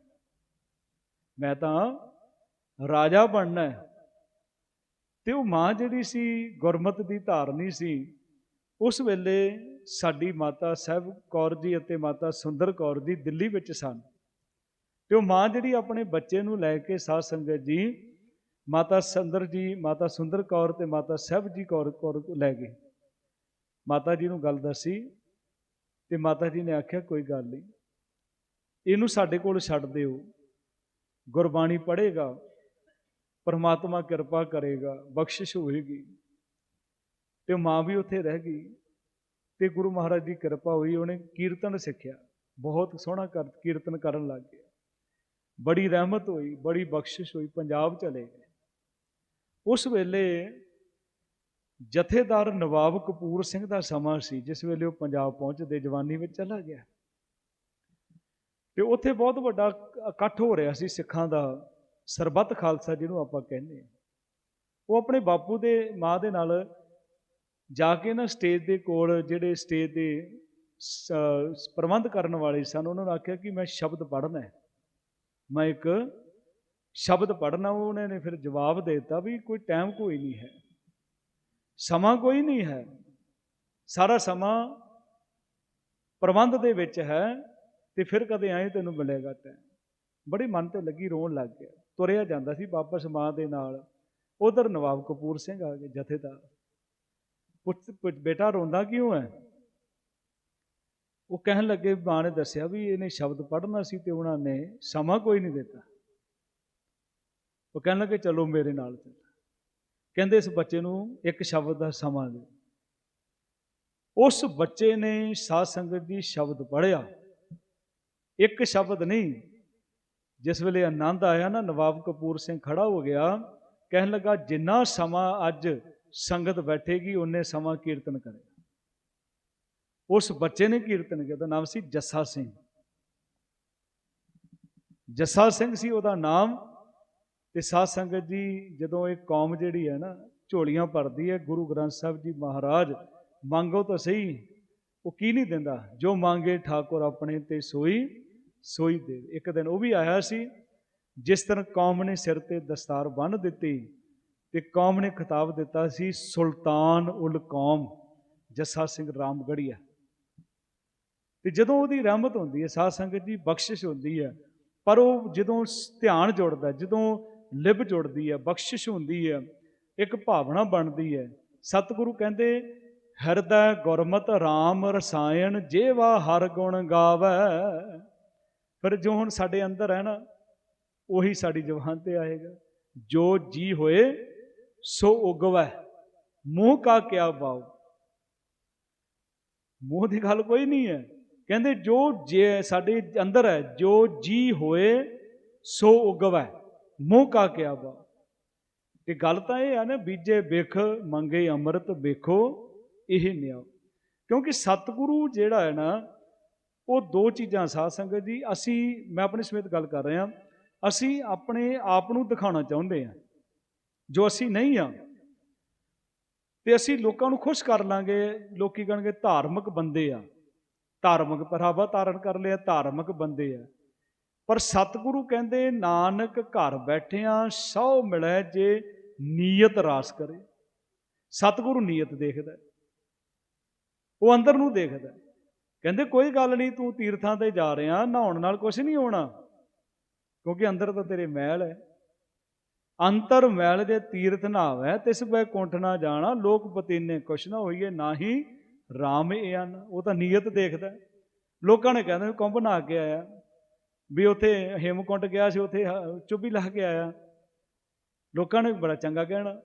Speaker 1: ਮੈਂ ਤਾਂ ਰਾਜਾ ਬਣਨਾ ਹੈ। ਤੇ ਉਹ ਮਾਂ ਜਿਹੜੀ ਸੀ, ਗੁਰਮਤ ਦੀ ਧਾਰਨੀ ਸੀ, ਉਸ ਵੇਲੇ ਸਾਡੀ ਮਾਤਾ ਸਾਹਿਬ ਕੌਰ ਜੀ ਅਤੇ ਮਾਤਾ ਸੁੰਦਰ ਕੌਰ ਜੀ ਦਿੱਲੀ ਵਿੱਚ ਸਨ। ਤੇ ਉਹ ਮਾਂ ਜਿਹੜੀ ਆਪਣੇ ਬੱਚੇ ਨੂੰ ਲੈ ਕੇ ਸਾਧ ਸੰਗਤ ਜੀ ਮਾਤਾ ਸੁੰਦਰ ਜੀ, ਮਾਤਾ ਸੁੰਦਰ ਕੌਰ ਤੇ ਮਾਤਾ ਸਾਹਿਬ ਜੀ ਕੌਰ ਕੌਰ ਲੈ ਗਏ। ਮਾਤਾ ਜੀ ਨੂੰ ਗੱਲ ਦੱਸੀ ਤੇ ਮਾਤਾ ਜੀ ਨੇ ਆਖਿਆ, ਕੋਈ ਗੱਲ ਨਹੀਂ। ਇਹਨੂੰ ਸਾਡੇ ਕੋਲ ਛੱਡ ਦਿਓ। ਗੁਰਬਾਣੀ ਪੜ੍ਹੇਗਾ, ਪਰਮਾਤਮਾ ਕਿਰਪਾ ਕਰੇਗਾ, ਬਖਸ਼ਿਸ਼ ਹੋਏਗੀ। ਤੇ ਮਾਂ ਵੀ ਉੱਥੇ ਰਹਿ ਗਈ ਤੇ ਗੁਰੂ ਮਹਾਰਾਜ ਦੀ ਕਿਰਪਾ ਹੋਈ, ਉਹਨੇ ਕੀਰਤਨ ਸਿੱਖਿਆ। ਬਹੁਤ ਸੋਹਣਾ ਕਰ, ਕੀਰਤਨ ਕਰਨ ਲੱਗ ਗਿਆ। ਬੜੀ ਰਹਿਮਤ ਹੋਈ, ਬੜੀ ਬਖਸ਼ਿਸ਼ ਹੋਈ, ਪੰਜਾਬ ਚਲੇ ਗਏ। ਉਸ ਵੇਲੇ ਜਥੇਦਾਰ ਨਵਾਬ ਕਪੂਰ ਸਿੰਘ ਦਾ ਸਮਾਂ ਸੀ, ਜਿਸ ਵੇਲੇ ਉਹ ਪੰਜਾਬ ਪਹੁੰਚਦੇ ਜਵਾਨੀ ਵਿੱਚ ਚਲਾ ਗਿਆ। ਤੇ ਉੱਥੇ ਬਹੁਤ ਵੱਡਾ ਇਕੱਠ ਹੋ ਰਿਹਾ ਸੀ ਸਿੱਖਾਂ ਦਾ, ਸਰਬੱਤ ਖਾਲਸਾ ਜਿਹਨੂੰ ਆਪਾਂ ਕਹਿੰਦੇ ਹਾਂ। ਉਹ ਆਪਣੇ ਬਾਪੂ ਦੇ ਮਾਂ ਦੇ ਨਾਲ ਜਾ ਕੇ ਨਾ ਸਟੇਜ ਦੇ ਕੋਲ ਜਿਹੜੇ ਸਟੇਜ ਦੇ ਪ੍ਰਬੰਧ ਕਰਨ ਵਾਲੇ ਸਨ, ਉਹਨਾਂ ਨੇ ਆਖਿਆ ਕਿ ਮੈਂ ਸ਼ਬਦ ਪੜ੍ਹਨਾ ਹੈ। ਮੈਂ ਇੱਕ ਸ਼ਬਦ ਪੜ੍ਹਨਾ ਉਹਨਾਂ ਨੇ ਫਿਰ ਜਵਾਬ ਦੇ ਦਿੱਤਾ ਵੀ ਕੋਈ ਟਾਈਮ ਕੋਈ ਨਹੀਂ ਹੈ। ਸਮਾਂ ਕੋਈ ਨਹੀਂ ਹੈ। ਸਾਰਾ ਸਮਾਂ ਪ੍ਰਬੰਧ ਦੇ ਵਿੱਚ ਹੈ ਤੇ ਫਿਰ ਕਦੇ ਆਏ ਤੈਨੂੰ ਮਿਲੇਗਾ ਟਾਈਮ ਬੜੀ ਮਨ ਤੇ ਲੱਗੀ ਰੋਣ ਲੱਗ ਗਿਆ। ਤੁਰਿਆ ਜਾਂਦਾ ਸੀ ਵਾਪਸ ਮਾਂ ਦੇ ਨਾਲ। ਉਧਰ ਨਵਾਬ ਕਪੂਰ ਸਿੰਘ ਆ ਗਏ, ਜਥੇਦਾਰ। ਪੁੱਛ ਪੁੱਛ ਬੇਟਾ ਰੋਂਦਾ ਕਿਉਂ ਹੈ? ਉਹ ਕਹਿਣ ਲੱਗੇ, ਮਾਂ ਨੇ ਦੱਸਿਆ ਵੀ ਇਹਨੇ ਸ਼ਬਦ ਪੜ੍ਹਨਾ ਸੀ ਤੇ ਉਹਨਾਂ ਨੇ ਸਮਾਂ ਕੋਈ ਨਹੀਂ ਦਿੱਤਾ। ਉਹ ਕਹਿਣ ਲੱਗੇ ਚਲੋ ਮੇਰੇ ਨਾਲ ਚੱਲ। ਕਹਿੰਦੇ ਇਸ ਬੱਚੇ ਨੂੰ ਇੱਕ ਸ਼ਬਦ ਦਾ ਸਮਾਂ ਦੇ ਉਸ ਬੱਚੇ ਨੇ ਸਾਧ ਸੰਗਤ ਦੀ ਸ਼ਬਦ ਪੜ੍ਹਿਆ। ਇੱਕ ਸ਼ਬਦ ਨਹੀਂ, ਜਿਸ ਵੇਲੇ ਆਨੰਦ ਆਇਆ ਨਾ, ਨਵਾਬ ਕਪੂਰ ਸਿੰਘ ਖੜਾ ਹੋ ਗਿਆ, ਕਹਿਣ ਲੱਗਾ, ਜਿੰਨਾ ਸਮਾਂ ਅੱਜ ਸੰਗਤ ਬੈਠੇਗੀ, ਉਹਨੇ ਸਮਾਂ ਕੀਰਤਨ ਕਰੇਗਾ ਉਸ ਬੱਚੇ ਨੇ ਕੀਰਤਨ ਕੀਤਾ, ਉਹਦਾ ਨਾਮ ਸੀ ਜੱਸਾ ਸਿੰਘ। ਜੱਸਾ ਸਿੰਘ ਸੀ ਉਹਦਾ ਨਾਮ। ਤੇ ਸਾਧ ਸੰਗਤ ਜੀ, ਜਦੋਂ ਇਹ ਕੌਮ ਜਿਹੜੀ ਹੈ ਨਾ, ਝੋਲੀਆਂ ਭਰਦੀ ਹੈ, ਗੁਰੂ ਗ੍ਰੰਥ ਸਾਹਿਬ ਜੀ ਮਹਾਰਾਜ ਮੰਗੋ ਤਾਂ ਸਹੀ, ਉਹ ਕੀ ਨਹੀਂ ਦਿੰਦਾ? ਜੋ ਮੰਗੇ ਠਾਕੁਰ ਆਪਣੇ ਤੇ ਸੋਈ ਸੋਈ ਦੇ। ਇੱਕ ਦਿਨ ਉਹ ਵੀ ਆਇਆ ਸੀ, ਜਿਸ ਤਰ੍ਹਾਂ ਕੌਮ ਨੇ ਸਿਰ ਤੇ ਦਸਤਾਰ ਬੰਨ੍ਹ ਦਿੱਤੀ ਤੇ ਕੌਮ ਨੇ ਖਿਤਾਬ ਦਿੱਤਾ ਸੀ, ਸੁਲਤਾਨ ਉਲ ਕੌਮ, ਜੱਸਾ ਸਿੰਘ ਰਾਮਗੜੀਆ। ਤੇ ਜਦੋਂ ਉਹਦੀ ਰਹਿਮਤ ਹੁੰਦੀ ਹੈ, ਸਾਧ ਸੰਗਤ ਦੀ ਬਖਸ਼ਿਸ਼ ਹੁੰਦੀ ਹੈ, ਪਰ ਉਹ ਜਦੋਂ ਧਿਆਨ ਜੁੜਦਾ, ਜਦੋਂ ਲਿਬ ਜੁੜਦੀ ਹੈ, ਬਖਸ਼ਿਸ਼ ਹੁੰਦੀ ਹੈ, ਇੱਕ ਭਾਵਨਾ ਬਣਦੀ ਹੈ। ਸਤਿਗੁਰੂ ਕਹਿੰਦੇ, ਹਿਰਦੈ ਗੁਰਮਤ RAM ਰਸਾਇਣ, ਜੇਵਾ ਹਰ ਗੁਣ ਗਾਵੈ। ਫਿਰ ਜੋ ਹੁਣ ਸਾਡੇ ਅੰਦਰ ਹੈ ਨਾ, ਉਹੀ ਸਾਡੀ ਜ਼ੁਬਾਨ ਤੇ ਆਏਗਾ। ਜੋ ਜੀ ਹੋਏ, ਸੋ ਉਗਵੈ। ਮੂੰਹ ਕਾ ਕਿਆ ਬਾਉ ਮੂੰਹ ਦੀ ਗੱਲ ਕੋਈ ਨਹੀਂ ਹੈ। ਕਹਿੰਦੇ, ਜੋ ਜੇ ਸਾਡੇ ਅੰਦਰ ਹੈ, ਜੋ ਜੀ ਹੋਏ, ਸੋ ਉਗਵੈ। ਮੂੰਹ ਕਾ ਕਿਆ ਬਾਉ ਤੇ ਗੱਲ ਤਾਂ ਇਹ ਆ ਨਾ, ਬੀਜੇ ਬਿਖ, ਮੰਗੇ ਅੰਮ੍ਰਿਤ ਵੇਖੋ, ਇਹ ਨਿਆ। ਕਿਉਂਕਿ ਸਤਿਗੁਰੂ ਜਿਹੜਾ ਹੈ ਨਾ, ਉਹ ਦੋ ਚੀਜ਼ਾਂ ਸਾਧ ਸੰਗਤ ਜੀ, ਅਸੀਂ, ਮੈਂ ਆਪਣੇ ਸਮੇਤ ਗੱਲ ਕਰ ਰਿਹਾ, ਅਸੀਂ ਆਪਣੇ ਆਪ ਨੂੰ ਦਿਖਾਉਣਾ ਚਾਹੁੰਦੇ ਹਾਂ। ਜੋ ਅਸੀਂ ਨਹੀਂ ਆ ਤੇ ਅਸੀਂ ਲੋਕਾਂ ਨੂੰ ਖੁਸ਼ ਕਰ ਲਾਂਗੇ, ਲੋਕੀ ਕਹਿਣਗੇ ਧਾਰਮਿਕ ਬੰਦੇ ਆ। ਧਾਰਮਿਕ ਪਹਿਰਾਵਾ ਧਾਰਨ ਕਰ ਲਿਆ, ਧਾਰਮਿਕ ਬੰਦੇ ਆ। ਪਰ ਸਤਿਗੁਰੂ ਕਹਿੰਦੇ, ਨਾਨਕ ਘਰ ਬੈਠਿਆਂ ਸੌ ਮਿਲੈ ਜੇ ਨੀਅਤ ਰਾਸ ਕਰੇ। ਸਤਿਗੁਰੂ ਨੀਅਤ ਦੇਖਦਾ ਉਹ ਅੰਦਰ ਨੂੰ ਦੇਖਦਾ ਕਹਿੰਦੇ, ਕੋਈ ਗੱਲ ਨਹੀਂ, ਤੂੰ ਤੀਰਥਾਂ ਤੇ ਜਾ ਰਿਹਾ, ਨਹਾਉਣ ਨਾਲ ਕੁਝ ਨਹੀਂ ਹੋਣਾ, ਕਿਉਂਕਿ ਅੰਦਰ ਤਾਂ ਤੇਰੇ ਮਹਿਲ ਹੈ। ਅੰਤਰ ਮਹਿਲ ਜੇ ਤੀਰਥ ਨਾਵੈ ਤਿਸ ਬੈ ਕੁੰਠ ਨਾ ਜਾਣਾ, ਲੋਕ ਪਤੀਨੇ ਕੁਛ ਨਾ ਹੋਈਏ ਨਾਹੀ ਰਾਮ ਇਹ ਹਨ ਉਹ ਤਾਂ ਨੀਅਤ ਦੇਖਦਾ ਲੋਕਾਂ ਨੇ ਕਹਿੰਦੇ ਵੀ ਕੁੰਭ ਨਹਾ ਕੇ ਆਇਆ। ਵੀ ਉੱਥੇ ਹੇਮਕੁੰਟ ਗਿਆ ਸੀ, ਉੱਥੇ ਚੁੱਭੀ ਲਾ ਕੇ ਆਇਆ। ਲੋਕਾਂ ਨੇ ਬੜਾ ਚੰਗਾ ਕਹਿਣਾ।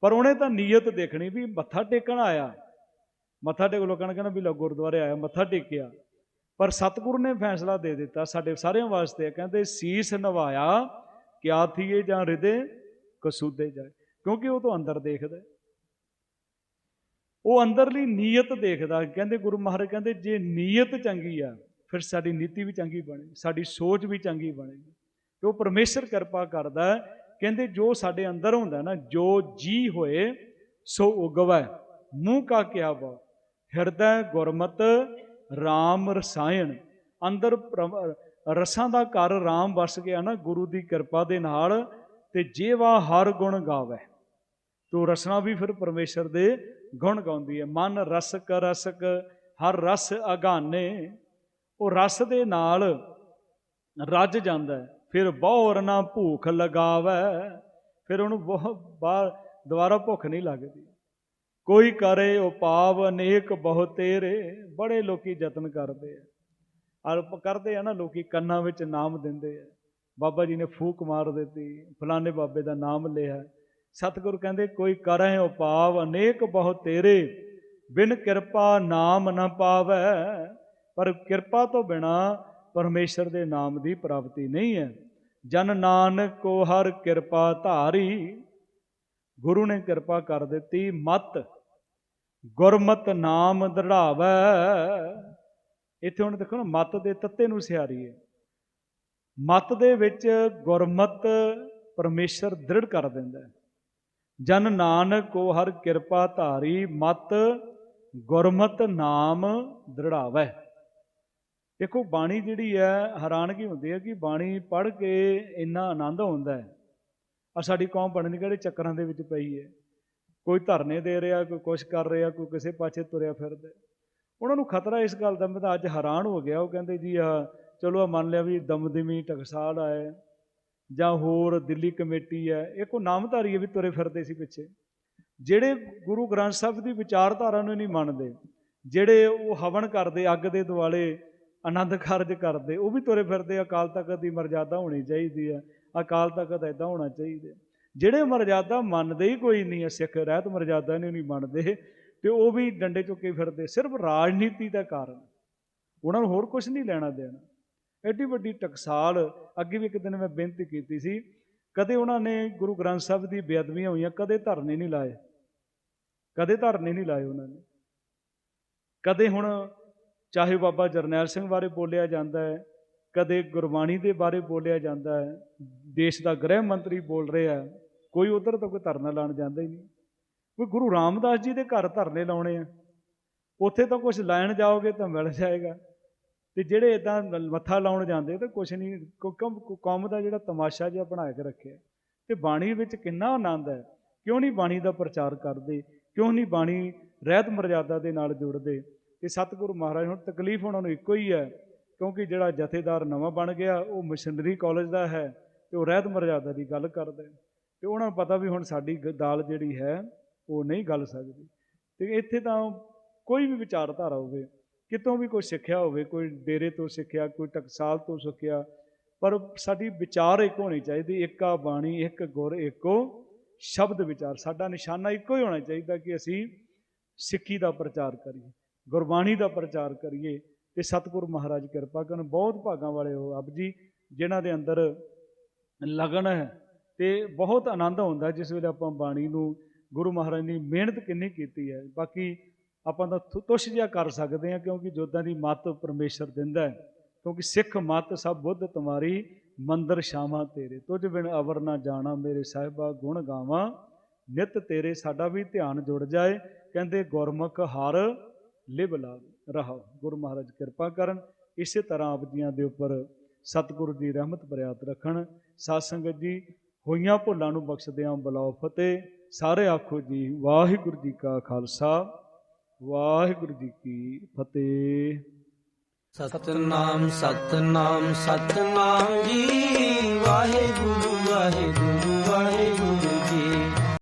Speaker 1: ਪਰ ਉਹਨੇ ਤਾਂ ਨੀਅਤ ਦੇਖਣੀ ਵੀ ਮੱਥਾ ਟੇਕਣ ਆਇਆ। ਮੱਥਾ ਟੇਕ, ਲੋਕਾਂ ਨੇ ਕਹਿਣਾ ਵੀ ਲੋ ਗੁਰਦੁਆਰੇ ਆਇਆ, ਮੱਥਾ ਟੇਕਿਆ। ਪਰ ਸਤਿਗੁਰੂ ਨੇ ਫੈਸਲਾ ਦੇ ਦਿੱਤਾ ਸਾਡੇ ਸਾਰਿਆਂ ਵਾਸਤੇ। ਕਹਿੰਦੇ, ਸੀਸ ਨਵਾਇਆ, ਕਿਆ ਥੀਏ ਜਾਂ ਹਿਰਦੇ ਕਸੂਦੇ ਜਾਏ। ਕਿਉਂਕਿ ਉਹ ਤੋਂ ਅੰਦਰ ਦੇਖਦਾ। ਹੈ। ਉਹ ਅੰਦਰਲੀ ਨੀਅਤ ਦੇਖਦਾ। ਕਹਿੰਦੇ, ਗੁਰੂ ਮਹਾਰਾਜ ਕਹਿੰਦੇ, ਜੇ ਨੀਅਤ ਚੰਗੀ ਆ ਫਿਰ ਸਾਡੀ ਨੀਤੀ ਵੀ ਚੰਗੀ ਬਣੇ ਸਾਡੀ ਸੋਚ ਵੀ ਚੰਗੀ ਬਣੇਗੀ। ਤੇ ਉਹ ਪਰਮੇਸ਼ਰ ਕਿਰਪਾ ਕਰਦਾ ਕਹਿੰਦੇ ਜੋ ਸਾਡੇ ਅੰਦਰ ਹੁੰਦਾ ਨਾ, ਜੋ ਜੀ ਹੋਏ, ਸੋ ਉਗਵੈ। ਮੂੰਹ ਕਾ ਕਿਆ ਵਾ ਹਿਰਦੈ ਗੁਰਮਤ RAM ਰਸਾਇਣ। ਅੰਦਰ ਪ੍ਰਮ- ਰਸਾਂ ਦਾ ਘਰ RAM ਵਸ ਗਿਆ ਨਾ, ਗੁਰੂ ਦੀ ਕਿਰਪਾ ਦੇ ਨਾਲ, ਤੇ ਜੇਵਾ ਹਰ ਗੁਣ ਗਾਵੇ। ਤੋ ਰਸਨਾ ਵੀ ਫਿਰ ਪਰਮੇਸ਼ਰ ਦੇ ਗੁਣ ਗਾਉਂਦੀ ਹੈ। ਮਨ ਰਸਕ ਰਸਕ ਹਰ ਰਸ ਅਗਾਨੇ। ਉਹ ਰਸ ਦੇ ਨਾਲ ਰੱਜ ਜਾਂਦਾ ਫਿਰ ਬਹੁਰ ਨਾ ਭੂਖ ਲਗਾਵੇ, ਫਿਰ ਉਹਨੂੰ ਬਹੁਤ ਬਾਹਰ ਦੁਬਾਰਾ ਭੁੱਖ ਨਹੀਂ ਲੱਗਦੀ। ਕੋਈ ਕਰੇ ਉਪਾਵ ਅਨੇਕ ਬਹੁ ਤੇਰੇ, ਬੜੇ ਲੋਕੀ ਯਤਨ ਕਰਦੇ ਆ। ਅਲਪ ਕਰਦੇ ਆ ਨਾ ਲੋਕੀ ਕੰਨਾਂ ਵਿੱਚ ਨਾਮ ਦਿੰਦੇ ਆ। ਬਾਬਾ ਜੀ ਨੇ ਫੂਕ ਮਾਰ ਦਿੱਤੀ, ਫਲਾਣੇ ਬਾਬੇ ਦਾ ਨਾਮ ਲਿਆ। ਸਤਿਗੁਰ ਕਹਿੰਦੇ, ਕੋਈ ਕਰੇ ਉਪਾਵ ਅਨੇਕ ਬਹੁ ਤੇਰੇ, ਬਿਨ ਕਿਰਪਾ ਨਾਮ ਨਾ ਪਾਵੈ। ਪਰ ਕਿਰਪਾ ਤੋਂ ਬਿਨਾ ਪਰਮੇਸ਼ਰ ਦੇ ਨਾਮ ਦੀ ਪ੍ਰਾਪਤੀ ਨਹੀਂ ਹੈ। ਜਨ ਨਾਨਕ ਕੋ ਹਰ ਕਿਰਪਾ ਧਾਰੀ, ਗੁਰੂ ਨੇ ਕਿਰਪਾ ਕਰ ਦਿੱਤੀ, ਮਤ ਗੁਰਮਤ ਨਾਮ ਦ੍ਰਿੜਾਵੈ। ਇੱਥੇ ਹੁਣ ਦੇਖੋ ਨਾ, ਮਤ ਦੇ ਤੱਤੇ ਨੂੰ ਸਿਆਰੀ ਹੈ। ਮਤ ਦੇ ਵਿੱਚ ਗੁਰਮਤ ਪਰਮੇਸ਼ਰ ਦ੍ਰਿੜ ਕਰ ਦਿੰਦਾ ਹੈ। ਜਨ ਨਾਨਕ ਕੋ ਹਰ ਕਿਰਪਾ ਧਾਰੀ, ਮਤ ਗੁਰਮਤ ਨਾਮ ਦ੍ਰਿੜਾਵੈ। ਦੇਖੋ ਬਾਣੀ ਜਿਹੜੀ ਹੈ, ਹੈਰਾਨਗੀ ਹੁੰਦੀ ਹੈ ਕਿ ਬਾਣੀ ਪੜ੍ਹ ਕੇ ਇੰਨਾ ਆਨੰਦ ਆਉਂਦਾ ਹੈ। ਆ ਸਾਡੀ ਕੌਮ ਬਣਨ ਕਿਹੜੇ ਚੱਕਰਾਂ ਦੇ ਵਿੱਚ ਪਈ ਹੈ। ਕੋਈ ਧਰਨੇ ਦੇ ਰਿਹਾ, ਕੋਈ ਕੁਛ ਕਰ ਰਿਹਾ, ਕੋਈ ਕਿਸੇ ਪਾਸੇ ਤੁਰਿਆ ਫਿਰਦਾ। ਉਹਨਾਂ ਨੂੰ ਖਤਰਾ ਇਸ ਗੱਲ ਦਾ, ਮੈਂ ਤਾਂ ਅੱਜ ਹੈਰਾਨ ਹੋ ਗਿਆ। ਉਹ ਕਹਿੰਦੇ ਜੀ ਆ ਚਲੋ ਆ ਮੰਨ ਲਿਆ ਵੀ ਦਮਦਮੀ ਟਕਸਾਲ ਆਏ ਜਾਂ ਹੋਰ ਦਿੱਲੀ ਕਮੇਟੀ ਹੈ। ਇਹ ਕੋ ਨਾਮਧਾਰੀ ਹੈ ਵੀ ਤੁਰੇ ਫਿਰਦੇ ਸੀ ਪਿੱਛੇ। ਜਿਹੜੇ ਗੁਰੂ ਗ੍ਰੰਥ ਸਾਹਿਬ ਦੀ ਵਿਚਾਰਧਾਰਾ ਨੂੰ ਨਹੀਂ ਮੰਨਦੇ, ਜਿਹੜੇ ਉਹ ਹਵਨ ਕਰਦੇ ਅੱਗ ਦੇ ਦੁਆਲੇ ਆਨੰਦ ਕਾਰਜ ਕਰਦੇ, ਉਹ ਵੀ ਤੁਰੇ ਫਿਰਦੇ ਅਕਾਲ ਤਖਤ ਦੀ ਮਰਜ਼ਾਦਾ ਹੋਣੀ ਚਾਹੀਦੀ ਹੈ ਅਕਾਲ ਤਖਤ ਐਦਾਂ ਹੋਣਾ ਚਾਹੀਦਾ। ਜਿਹੜੇ ਮਰਜ਼ਾਦਾ ਮੰਨਦੇ ਹੀ ਕੋਈ ਨਹੀਂ ਹੈ ਸਿੱਖ ਰਹਿਤ ਮਰਜ਼ਾਦਾ ਨਹੀਂ ਮੰਨਦੇ, ਤੇ ਉਹ ਵੀ ਡੰਡੇ ਚੁੱਕੇ ਫਿਰਦੇ, ਸਿਰਫ ਰਾਜਨੀਤੀ ਦਾ ਕਾਰਨ। ਉਹਨਾਂ ਨੂੰ ਹੋਰ ਕੁਝ ਨਹੀਂ ਲੈਣਾ ਦੇਣਾ। ਐਡੀ ਵੱਡੀ ਟਕਸਾਲ, ਅੱਗੇ ਵੀ ਇੱਕ ਦਿਨ ਮੈਂ ਬੇਨਤੀ ਕੀਤੀ ਸੀ, ਕਦੇ ਉਹਨਾਂ ਨੇ ਗੁਰੂ ਗ੍ਰੰਥ ਸਾਹਿਬ ਦੀ ਬੇਅਦਬੀਆਂ ਹੋਈਆਂ, ਕਦੇ ਧਰਨੇ ਨਹੀਂ ਲਾਏ। ਕਦੇ ਧਰਨੇ ਨਹੀਂ ਲਾਏ ਉਹਨਾਂ ਨੇ। ਕਦੇ ਹੁਣ ਚਾਹੇ ਬਾਬਾ ਜਰਨੈਲ ਸਿੰਘ ਬਾਰੇ ਬੋਲਿਆ ਜਾਂਦਾ ਹੈ, ਕਦੇ ਗੁਰਬਾਣੀ ਦੇ ਬਾਰੇ ਬੋਲਿਆ ਜਾਂਦਾ ਹੈ, ਦੇਸ਼ ਦਾ ਗ੍ਰਹਿ ਮੰਤਰੀ ਬੋਲ ਰਿਹਾ ਕੋਈ ਉਧਰ ਤਾਂ ਕੋਈ ਧਰਨਾ ਲਾਣ ਜਾਂਦਾ ਹੀ ਨਹੀਂ। ਕੋਈ ਗੁਰੂ ਰਾਮਦਾਸ ਜੀ ਦੇ ਘਰ ਧਰਨੇ ਲਾਉਣੇ ਆ, ਉੱਥੇ ਤਾਂ ਕੁਝ ਲੈਣ ਜਾਓਗੇ ਤਾਂ ਮਿਲ ਜਾਏਗਾ। ਤੇ ਜਿਹੜੇ ਇਦਾਂ ਮੱਥਾ ਲਾਉਣ ਜਾਂਦੇ ਤਾਂ ਕੁਝ ਨਹੀਂ ਕੌਮ ਦਾ ਜਿਹੜਾ ਤਮਾਸ਼ਾ ਜਿਹਾ ਬਣਾ ਕੇ ਰੱਖਿਆ। ਤੇ ਬਾਣੀ ਵਿੱਚ ਕਿੰਨਾ ਆਨੰਦ ਹੈ, ਕਿਉਂ ਨਹੀਂ ਬਾਣੀ ਦਾ ਪ੍ਰਚਾਰ ਕਰਦੇ, ਕਿਉਂ ਨਹੀਂ ਬਾਣੀ ਰਹਿਤ ਮਰਜ਼ਾਦਾ ਦੇ ਨਾਲ ਜੁੜਦੇ। ਤੇ ਸਤਿਗੁਰੂ ਮਹਾਰਾਜ, ਹੁਣ ਤਕਲੀਫ ਉਹਨਾਂ ਨੂੰ ਇੱਕੋ ਹੀ ਹੈ, ਕਿਉਂਕਿ ਜਿਹੜਾ ਜਥੇਦਾਰ ਨਵਾਂ ਬਣ ਗਿਆ, ਉਹ ਮਿਸ਼ਨਰੀ ਕਾਲਜ ਦਾ ਹੈ ਤੇ ਉਹ ਰਹਿਤ ਮਰਜ਼ਾਦਾ ਦੀ ਗੱਲ ਕਰਦਾ ਤੇ ਉਹਨਾਂ ਨੂੰ ਪਤਾ ਵੀ ਹੁਣ ਸਾਡੀ ਦਾਲ ਜਿਹੜੀ ਹੈ, ਉਹ ਨਹੀਂ ਗੱਲ ਸਕਦੀ। ਤੇ ਇੱਥੇ ਤਾਂ ਕੋਈ ਵੀ ਵਿਚਾਰਧਾਰਾ ਹੋਵੇ, ਕਿਤੋਂ ਵੀ ਕੋਈ ਸਿੱਖਿਆ ਹੋਵੇ, ਕੋਈ ਡੇਰੇ ਤੋਂ ਸਿੱਖਿਆ, ਕੋਈ ਟਕਸਾਲ ਤੋਂ ਸਿੱਖਿਆ, ਪਰ ਸਾਡੀ ਵਿਚਾਰ ਇੱਕ ਹੋਣੀ ਚਾਹੀਦੀ, ਇੱਕਾ ਬਾਣੀ, ਇੱਕ ਗੁਰ, ਇੱਕੋ ਸ਼ਬਦ ਵਿਚਾਰ। ਸਾਡਾ ਨਿਸ਼ਾਨਾ ਇੱਕੋ ਹੀ ਹੋਣਾ ਚਾਹੀਦਾ ਕਿ ਅਸੀਂ ਸਿੱਖੀ ਦਾ ਪ੍ਰਚਾਰ ਕਰੀਏ। ਗੁਰਬਾਣੀ ਦਾ ਪ੍ਰਚਾਰ ਕਰੀਏ ਤੇ ਸਤਿਗੁਰ ਮਹਾਰਾਜ ਕਿਰਪਾ ਕਰਨ, ਬਹੁਤ ਭਾਗਾਂ ਵਾਲੇ ਹੋ ਆਪ ਜੀ, ਜਿਨ੍ਹਾਂ ਦੇ ਅੰਦਰ ਲਗਨ ਹੈ ਤੇ ਬਹੁਤ ਆਨੰਦ ਆਉਂਦਾ ਜਿਸ ਵੇਲੇ ਆਪਾਂ ਬਾਣੀ ਨੂੰ, ਗੁਰੂ ਮਹਾਰਾਜ ਨੇ ਮਿਹਨਤ ਕਿੰਨੀ ਕੀਤੀ ਹੈ। ਬਾਕੀ ਆਪਾਂ ਤਾਂ ਤੁਸ਼ ਜਿਹਾ ਕਰ ਸਕਦੇ ਹਾਂ ਕਿਉਂਕਿ ਜੋਦਾਂ ਦੀ ਮੱਤ ਪਰਮੇਸ਼ਰ ਦਿੰਦਾ ਹੈ। ਕਿਉਂਕਿ ਸਿੱਖ ਮੱਤ ਸਭ ਬੁੱਧ ਤੁਮਾਰੀ ਮੰਦਰ ਸ਼ਾਮਾ ਤੇਰੇ। ਤੁਝ ਬਿਨ ਅਵਰ ਨਾ ਜਾਣਾ ਮੇਰੇ ਸਾਹਿਬਾ ਗੁਣ ਗਾਵਾਂ। ਨਿਤ ਤੇਰੇ ਸਾਡਾ ਵੀ ਧਿਆਨ ਜੁੜ ਜਾਏ। ਕਹਿੰਦੇ ਗੁਰਮੁਖ ਹਰ ਲਿਵ ਲਾ ਰਹਾ। ਗੁਰੂ ਮਹਾਰਾਜ ਕਿਰਪਾ ਕਰਨ, ਇਸੇ ਤਰ੍ਹਾਂ ਆਪ ਜੀਆਂ ਦੇ ਉੱਪਰ ਸਤਿਗੁਰੂ ਦੀ ਰਹਿਮਤ ਬਰਿਆਤ ਰੱਖਣ। ਸਾਧ ਸੰਗਤ ਜੀ, ਹੋਈਆਂ ਭੁੱਲਾਂ ਨੂੰ ਬਖਸ਼ਦਿਆਂ ਬਲਾਉ ਫਤਿਹ। ਸਾਰੇ ਆਖੋ ਜੀ, ਵਾਹਿਗੁਰੂ ਜੀ ਕਾ ਖਾਲਸਾ, ਵਾਹਿਗੁਰੂ ਜੀ ਕੀ ਫਤਿਹ।
Speaker 2: ਸਤਨਾਮ ਸਤਨਾਮ ਸਤਨਾਮ ਜੀ, ਵਾਹਿਗੁਰੂ ਵਾਹਿਗੁਰੂ।